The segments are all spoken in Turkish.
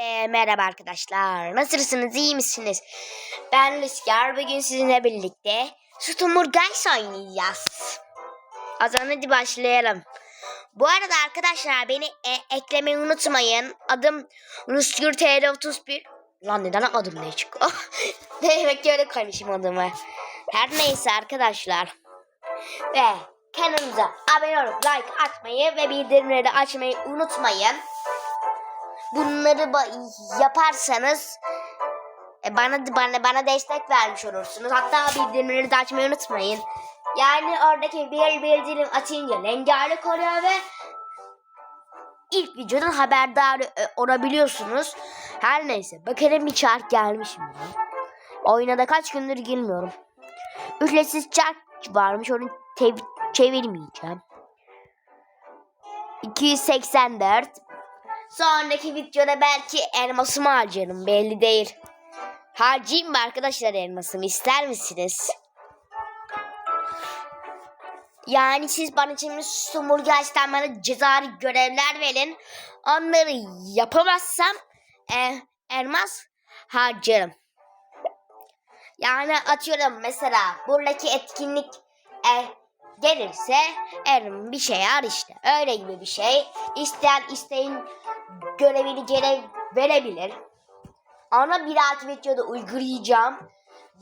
Ee, merhaba arkadaşlar. Nasılsınız? iyi misiniz? Ben Rüzgar. Bugün sizinle birlikte Sütumur Guys oynayacağız. O zaman hadi başlayalım. Bu arada arkadaşlar beni e- eklemeyi unutmayın. Adım Rüzgar TR31. Lan neden adım ne çıkıyor? ne demek ki öyle koymuşum adımı. Her neyse arkadaşlar. Ve kanalımıza abone olup like atmayı ve bildirimleri açmayı unutmayın bunları yaparsanız e, bana bana bana destek vermiş olursunuz. Hatta bildirimleri de açmayı unutmayın. Yani oradaki bir bildirim açınca rengarenk oluyor ve ilk videodan haberdar e, olabiliyorsunuz. Her neyse bakalım bir çark gelmiş mi? Oyuna da kaç gündür girmiyorum. Ücretsiz çark varmış onu çevirmeyeceğim. 284 Sonraki videoda belki elmasımı harcarım belli değil. Harcayayım mı arkadaşlar elmasımı ister misiniz? Yani siz bana şimdi Sumurgaç'tan bana cezari görevler verin. Onları yapamazsam e, elmas harcarım. Yani atıyorum mesela buradaki etkinlik e, gelirse erim bir şey var işte. Öyle gibi bir şey. İsteyen isteyin görevini gene verebilir. Ama bir dahaki videoda uygulayacağım.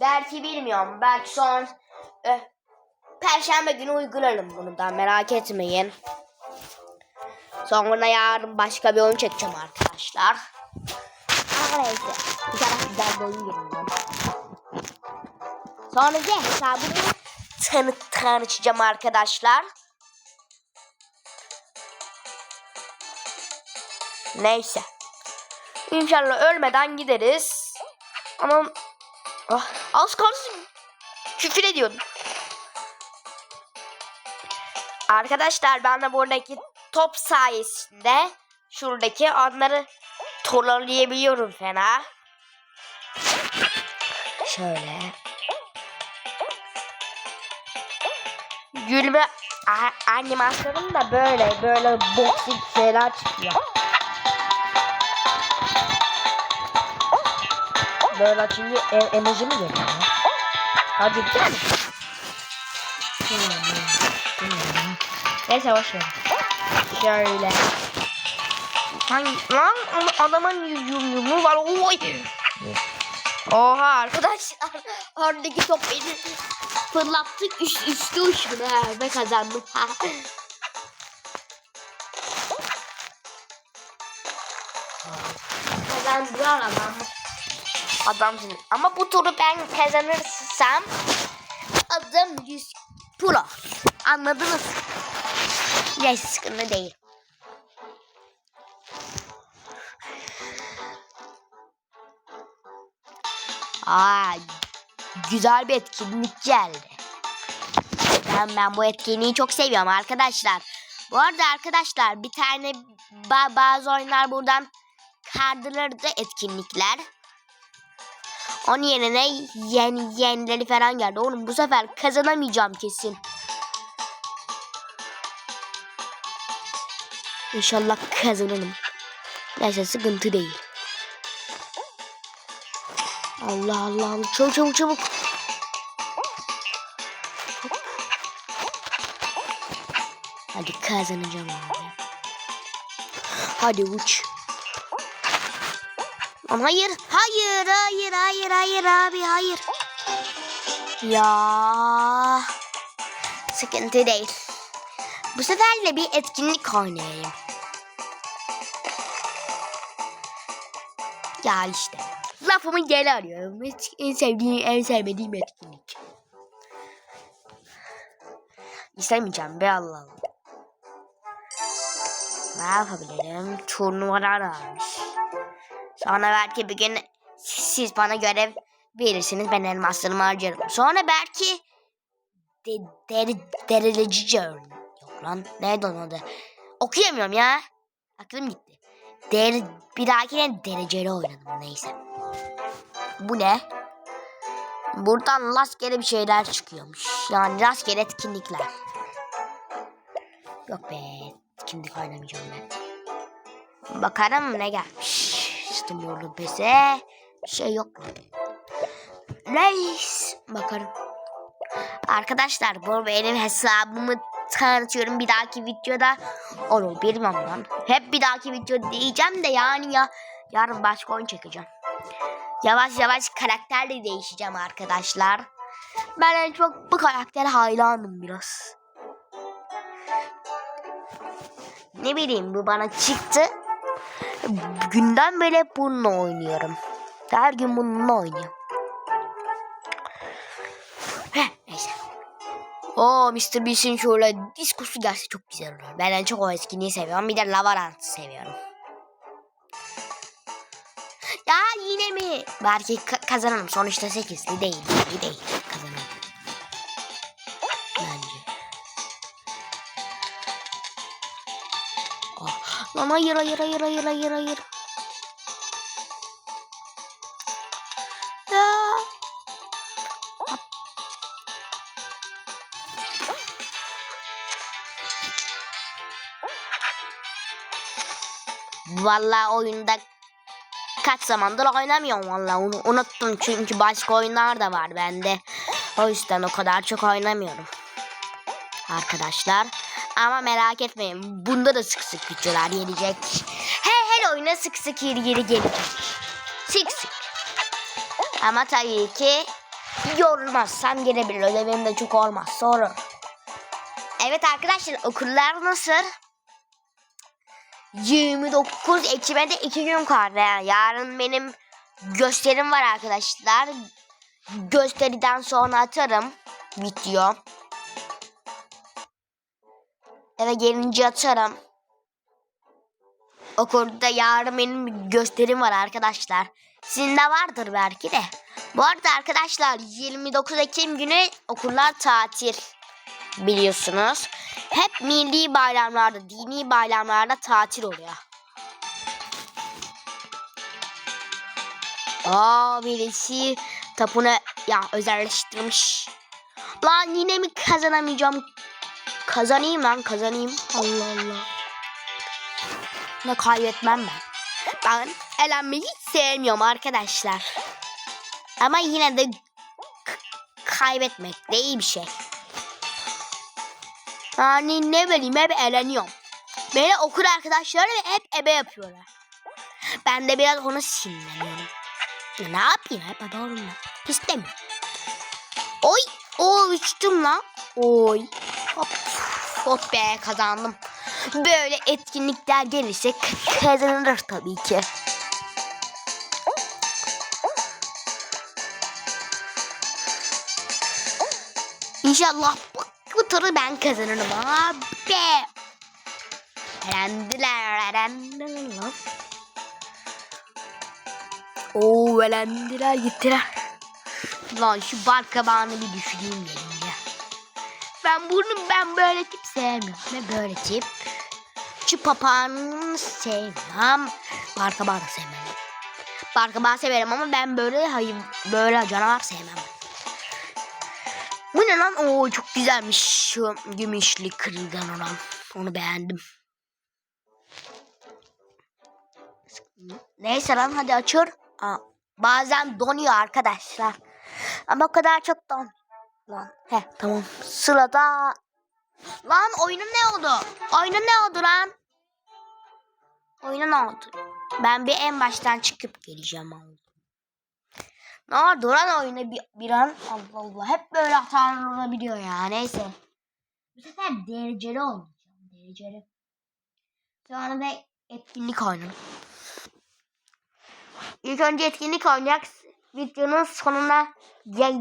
Belki bilmiyorum. Belki son e, Perşembe günü uygularım bunu da merak etmeyin. Sonra yarın başka bir oyun çekeceğim arkadaşlar. Neyse. Bir tane güzel bir oyun gireceğim. Sonra da hesabımı tanı tanıtacağım arkadaşlar. Neyse. İnşallah ölmeden gideriz. Ama ah, az kalsın. Küfür ediyordum. Arkadaşlar ben de buradaki top sayesinde şuradaki onları trolleyabiliyorum fena. Şöyle. Gülme animasyonum da böyle böyle boksik şeyler çıkıyor. Böyle açınca e- emoji mi geliyor? ya? Hadi gel. Neyse boş. Şöyle. Hangi lan adamın yumumu var. Oy. Oha arkadaşlar. Oradaki top beni fırlattı. Üst, üstü uçtu. Ha, ve kazandım. Kazandılar adam. Adamsın. Ama bu turu ben kazanırsam adım 100 pro. Anladınız? Yes sıkıntı değil. Aa, güzel bir etkinlik geldi. Ben, ben bu etkinliği çok seviyorum arkadaşlar. Bu arada arkadaşlar bir tane ba- bazı oyunlar buradan kaldırıldı etkinlikler. Onun yerine yeni yenileri falan geldi. Oğlum bu sefer kazanamayacağım kesin. İnşallah kazanırım. Neyse sıkıntı değil. Allah Allah Allah. Çabuk çabuk çabuk. Hadi kazanacağım. Hadi uç. Lan hayır, hayır, hayır, hayır, hayır abi, hayır. Ya. Sıkıntı değil. Bu sefer de bir etkinlik oynayayım. Ya işte. Lafımı geri arıyorum. En sevdiğim, en sevmediğim etkinlik. İstemeyeceğim be Allah. Ne yapabilirim? Turnuvalar varmış. Sonra belki bir gün siz bana görev verirsiniz. Ben elmaslarımı harcarım. Sonra belki de, derelecice örneğin. Yok lan. Neydi onun adı? Okuyamıyorum ya. Aklım gitti. Der, bir dahakine dereceli oynadım. Neyse. Bu ne? Buradan rastgele bir şeyler çıkıyormuş. Yani rastgele etkinlikler. Yok be. Etkinlik oynamayacağım ben. Bakalım ne gelmiş. Stumorlu pese. Bir şey yok. Reis. Bakarım. Arkadaşlar bu benim hesabımı tanıtıyorum bir dahaki videoda olur bilmem lan. Hep bir dahaki video diyeceğim de yani ya yarın başka oyun çekeceğim. Yavaş yavaş karakterle değişeceğim arkadaşlar. Ben en çok bu karaktere hayranım biraz. Ne bileyim bu bana çıktı. Günden beri hep bununla oynuyorum. Her gün bununla oynuyorum. Heh, neyse. Oo Mr. Beast'in şöyle diskosu gelse çok güzel olur. Ben en çok o etkinliği seviyorum. Bir de Lavarant'ı seviyorum. Ya yine mi? Belki ka- kazanırım. Sonuçta 8'li değil. iyi değil. Kazanırım. Lan hayır hayır hayır hayır hayır hayır. Ya. Oyunda kaç zamandır oynamıyorum vallahi onu unuttum çünkü başka oyunlar da var bende. O yüzden o kadar çok oynamıyorum. Arkadaşlar ama merak etmeyin bunda da sık sık videolar gelecek. Her her oyuna sık sık geri geri gelecek. Sık sık. Ama tabii ki yorulmazsam gelebilir. Ödevim de çok olmaz sonra. Evet arkadaşlar okullar nasıl? 29 Ekim'e de 2 gün kaldı. Yarın benim gösterim var arkadaşlar. Gösteriden sonra atarım video. Eve gelince atarım. Okulda yarın benim bir gösterim var arkadaşlar. Sizin de vardır belki de. Bu arada arkadaşlar 29 Ekim günü okullar tatil biliyorsunuz. Hep milli bayramlarda, dini bayramlarda tatil oluyor. Aa birisi tapunu ya özelleştirmiş. Lan yine mi kazanamayacağım? Kazanayım lan kazanayım. Allah Allah. Ne kaybetmem ben. Ben elenmeyi hiç sevmiyorum arkadaşlar. Ama yine de kaybetmek de iyi bir şey. Yani ne bileyim hep eleniyorum. Beni okul arkadaşlarım hep ebe yapıyorlar. Ben de biraz onu sinirleniyorum. Ya ne yapayım hep ebe olma. İstemiyorum. Oy. O uçtum lan. Oy. Hop be kazandım. Böyle etkinlikler gelirse kazanılır tabii ki. İnşallah bu, bu turu ben kazanırım abi. Elendiler, elendiler. Oo elendiler gittiler. Lan şu bal kabağını bir düşüreyim gelince. Ben bunu ben böyle tip sevmiyorum. Ne böyle tip. Şu papağanını sevmem. Bal kabağı da sevmem. Bal kabağı severim ama ben böyle hayır böyle canavar sevmem. Bu ne lan? Oo çok güzelmiş şu gümüşlü kırılgan olan. Onu beğendim. Neyse lan hadi açır. Aa, bazen donuyor arkadaşlar. Ama o kadar çok don. Lan he tamam. Sırada. Lan oyunun ne oldu? Oyunun ne oldu lan? Oyunun ne oldu? Ben bir en baştan çıkıp geleceğim abi. Ne oldu lan oyuna bir, bir an? Allah Allah. Hep böyle hatalar olabiliyor ya. Neyse. Bu sefer dereceli oynayacağım. Dereceli. Sonra da etkinlik oynayalım. İlk önce etkinlik oynayacaksın. Videonun sonuna ya,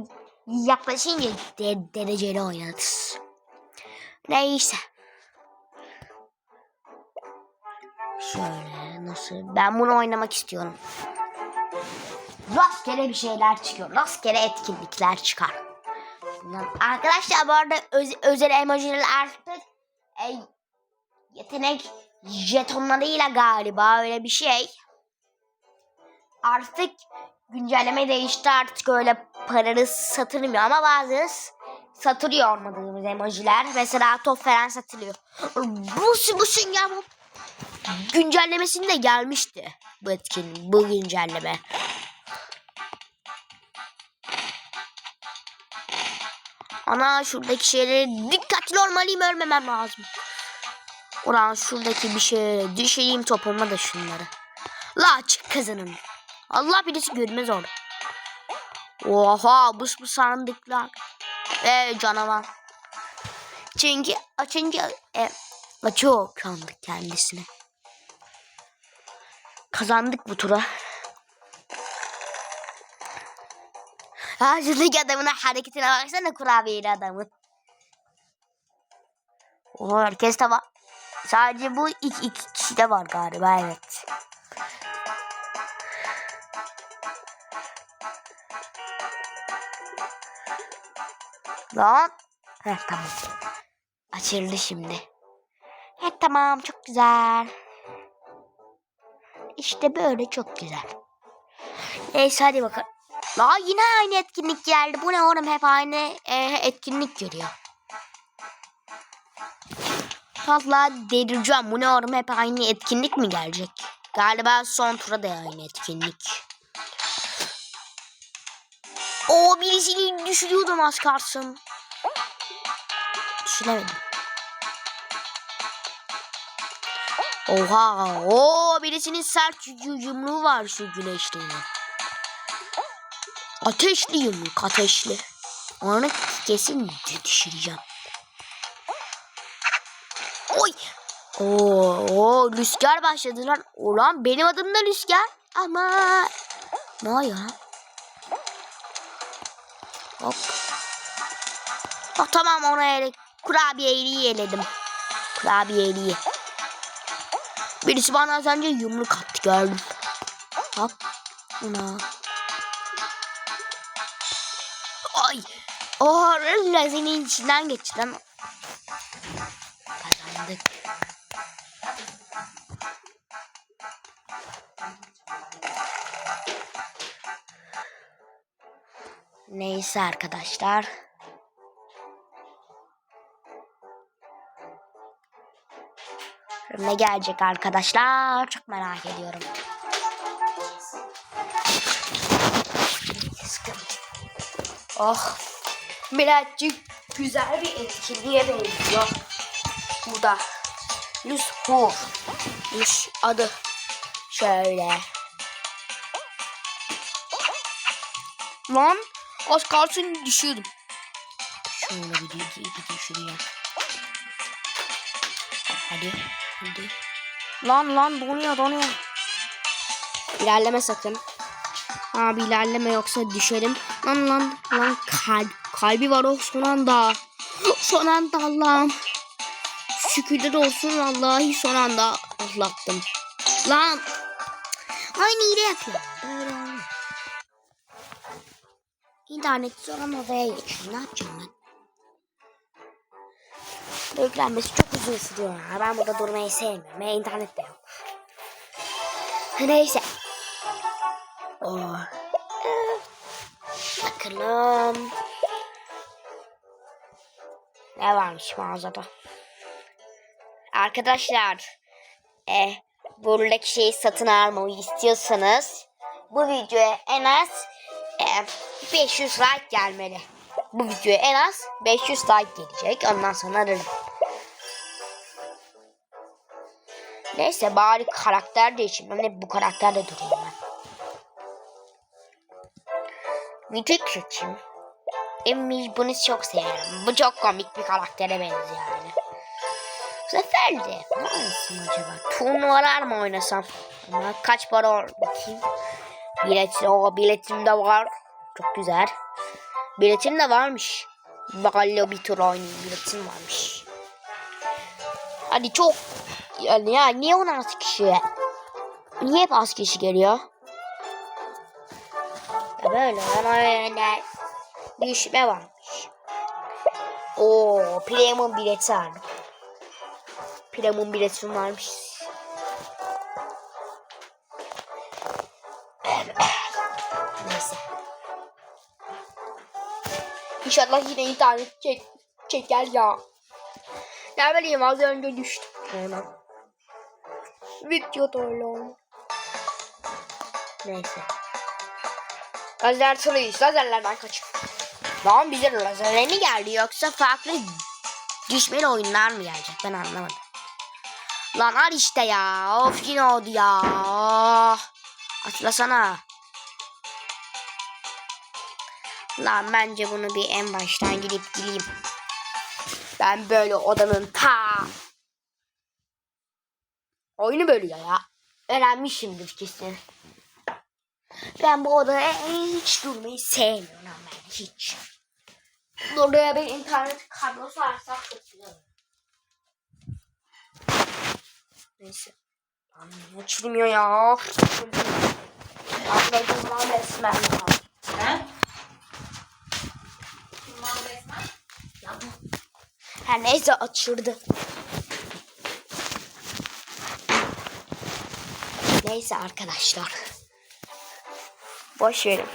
yaklaşınca de, dereceli oynarız. Neyse. Şöyle nasıl? Ben bunu oynamak istiyorum. Rastgele bir şeyler çıkıyor. Rastgele etkinlikler çıkar. Arkadaşlar bu arada öz- özel emojiler artık e, yetenek jetonlarıyla galiba öyle bir şey. Artık güncelleme değişti artık öyle paralı satılmıyor ama bazı satılıyor olmadığımız emojiler. Mesela top falan satılıyor. Bu bu ya bu. güncellemesinde gelmişti bu etkin, bu güncelleme. Ana şuradaki şeyleri dikkatli olmalıyım ölmemem lazım. Ulan şuradaki bir şey düşeyim topuma da şunları. La açık kızının. Allah birisi görmez onu. Oha bu sandıklar. Ve canavar. Çünkü açınca e, açıyor sandık kendisine. Kazandık bu tura. Ha şuradaki adamın hareketine baksana kurabiyeli adamın. O herkes de. Sadece bu iki, iki kişi de var galiba evet. Lan. Heh, tamam. Açıldı şimdi. Evet tamam çok güzel. İşte böyle çok güzel. Neyse hadi bakalım. La yine aynı etkinlik geldi. Bu ne oğlum hep aynı e, etkinlik görüyor. Valla delireceğim. Bu ne oğlum hep aynı etkinlik mi gelecek? Galiba son tura da aynı etkinlik. O birisini düşürüyordum az kalsın. Düşüremedim. Oha. O birisinin sert yum- yumruğu var şu güneşliğinin. Ateşli yumruk ateşli. Onu kesin düşüreceğim. Oy. Oo, oo rüzgar başladı lan. Ulan benim adım da rüzgar. Ama ne oluyor lan? Hop. Oh, tamam ona ele kurabiyeliği eledim. Kurabiyeliği. Birisi bana az önce yumruk attı gördüm. Hop. Ana. Ay. Oh, lazinin içinden geçti Neyse arkadaşlar. Ne gelecek arkadaşlar? Çok merak ediyorum. Oh. Birazcık güzel bir etkinliğe benziyor. Bu da. Lushur. Lush adı. Şöyle. Lan az kalsın düşüyordum. Şöyle bir, bir, bir düşüreyim. Hadi. Hadi. Lan lan donuyor donuyor. İlerleme sakın. Abi ilerleme yoksa düşerim. Lan lan lan kalp, kalbi var o son anda. Son anda Allah'ım. Şükürler olsun vallahi son anda atlattım. Lan. Aynı hile yapıyor. Böyle olmaz. İnternet sonra odaya geçiyorum. Ne yapacağım ben? Yüklenmesi çok uzun sürüyor. ya. Ben burada durmayı sevmiyorum. Ve internet de yok. Neyse. Oh. Bakalım. Ne varmış mağazada? Arkadaşlar. E, buradaki şeyi satın almayı istiyorsanız bu videoya en az e, 500 like gelmeli. Bu videoya en az 500 like gelecek. Ondan sonra ararım. Neyse bari karakter değişim. Ben bu karakterde durayım ben. Müthiş seçim. Emmi bunu çok severim. Bu çok komik bir karaktere benziyor yani. Bu sefer de ne oynasam acaba? Turnuvalar mı oynasam? Kaç para bakayım. Bilet, o biletim de var. Çok güzel. Biletim de varmış. Bakalım bir tur oynayayım. Biletim varmış. Hadi çok. Yani ya niye 16 kişi? Niye hep az kişi geliyor? Ya böyle bana öyle düşme varmış. Oo, premium bileti aldım. Premium biletim varmış. İnşallah yine internet çek çeker ya. Ne bileyim az önce düştüm. Sonra. videoda oğlum. Neyse. Lazer turuyuz. Lazerlerden kaçın. Lan bize lazerle mi geldi yoksa farklı düşmeli oyunlar mı gelecek? Ben anlamadım. Lan al işte ya. Of yine oldu ya. Atlasana. Lan bence bunu bir en baştan gidip geleyim. Ben böyle odanın ta oyunu bölüyor ya. Öğrenmişimdir kesin. Ben bu odada hiç durmayı sevmiyorum ben hiç. Oraya bir internet kablosu alsak çok güzel. Neyse. Lan açılmıyor ya? Anladım lan resmen ya. He? Her neyse açıldı. Neyse arkadaşlar. Boş verin.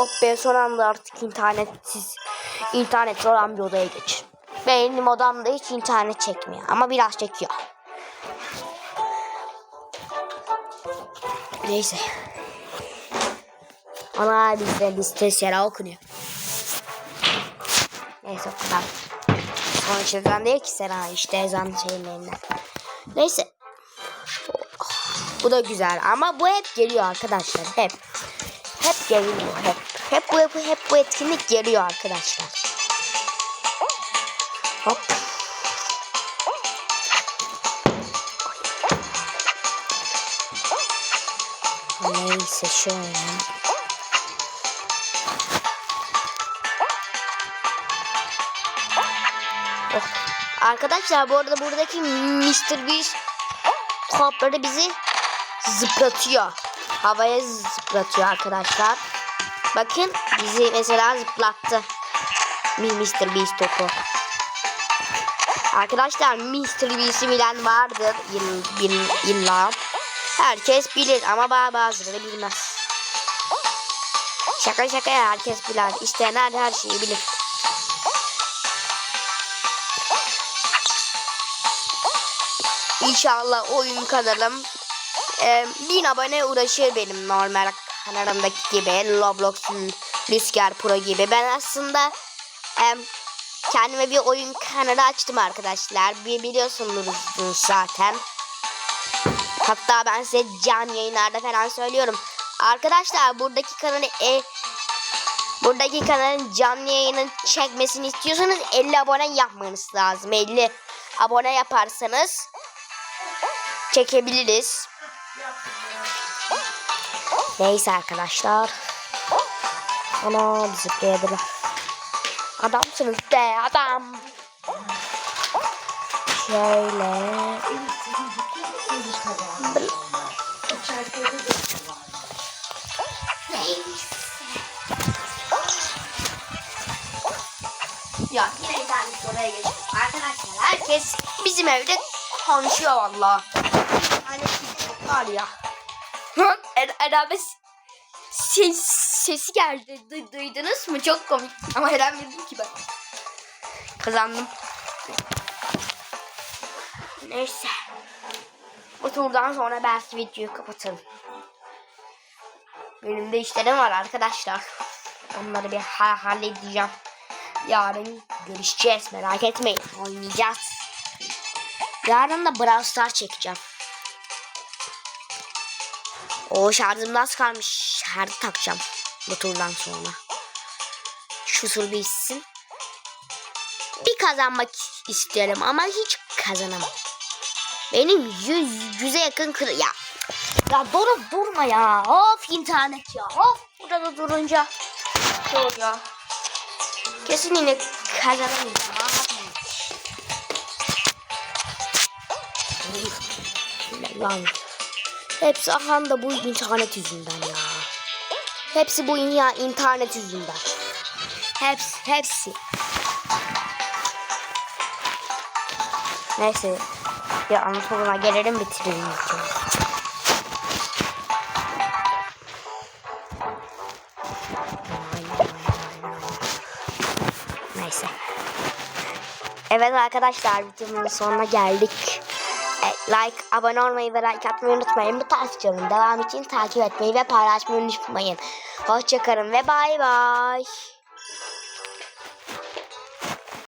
Oh be son anda artık internetsiz internet olan bir odaya geç. Benim odamda hiç internet çekmiyor ama biraz çekiyor. Neyse. Ana bizde liste sera okunuyor. Neyse o kadar. Değil ki Sera işte ezan şeylerinden. Neyse. Bu da güzel ama bu hep geliyor arkadaşlar hep. Hep geliyor hep. Hep bu hep, hep bu etkinlik geliyor arkadaşlar. Hop. Neyse şöyle. Arkadaşlar bu arada buradaki Mr. Beast topları bizi zıplatıyor. Havaya zıplatıyor arkadaşlar. Bakın bizi mesela zıplattı. Mr. Beast topu. Arkadaşlar Mr. Beast'i bilen vardır yıl, yıl, illa. Herkes bilir ama ba- bazıları bilmez. Şaka şaka herkes bilir. İsteyenler her şeyi bilir. İnşallah oyun kanalım e, bin abone uğraşır benim normal kanalımdaki gibi Roblox Rüzgar Pro gibi. Ben aslında e, kendime bir oyun kanalı açtım arkadaşlar. Bir biliyorsunuz zaten. Hatta ben size can yayınlarda falan söylüyorum. Arkadaşlar buradaki kanalı e, buradaki kanalın canlı yayının çekmesini istiyorsanız 50 abone yapmanız lazım. 50 abone yaparsanız çekebiliriz. Neyse arkadaşlar. Ana zıplayabilir. Adamsınız be adam. Şöyle. Ya yine internet oraya geçtim. Arkadaşlar herkes bizim evde konuşuyor valla. Var ya. Hı? Er Eren ses, sesi geldi. Du duydunuz mu? Çok komik. Ama Eren bildim ki ben. Kazandım. Neyse. Bu turdan sonra belki videoyu kapatırım. Benim de işlerim var arkadaşlar. Onları bir ha halledeceğim. Yarın görüşeceğiz merak etmeyin. Oynayacağız. Yarın da Brawl Stars çekeceğim. O şarjım az kalmış. Şarjı takacağım bu turdan sonra. Şu tur bitsin. Bir kazanmak istiyorum ama hiç kazanamam. Benim yüz, yüze yakın kır... Ya, ya durup durma ya. Of internet ya. Of burada durunca. Yok ya. Kesin yine kazanamayacağım. Lan. Hepsi ahan da bu internet yüzünden ya. Hepsi bu ya internet yüzünden. Hepsi, hepsi. Neyse. Ya anlatımına gelelim bitirelim. Neyse. Evet arkadaşlar videomun sonuna geldik. Like, abone olmayı ve like atmayı unutmayın. Bu tarz videoların devam için takip etmeyi ve paylaşmayı unutmayın. Hoşçakalın ve bay bay.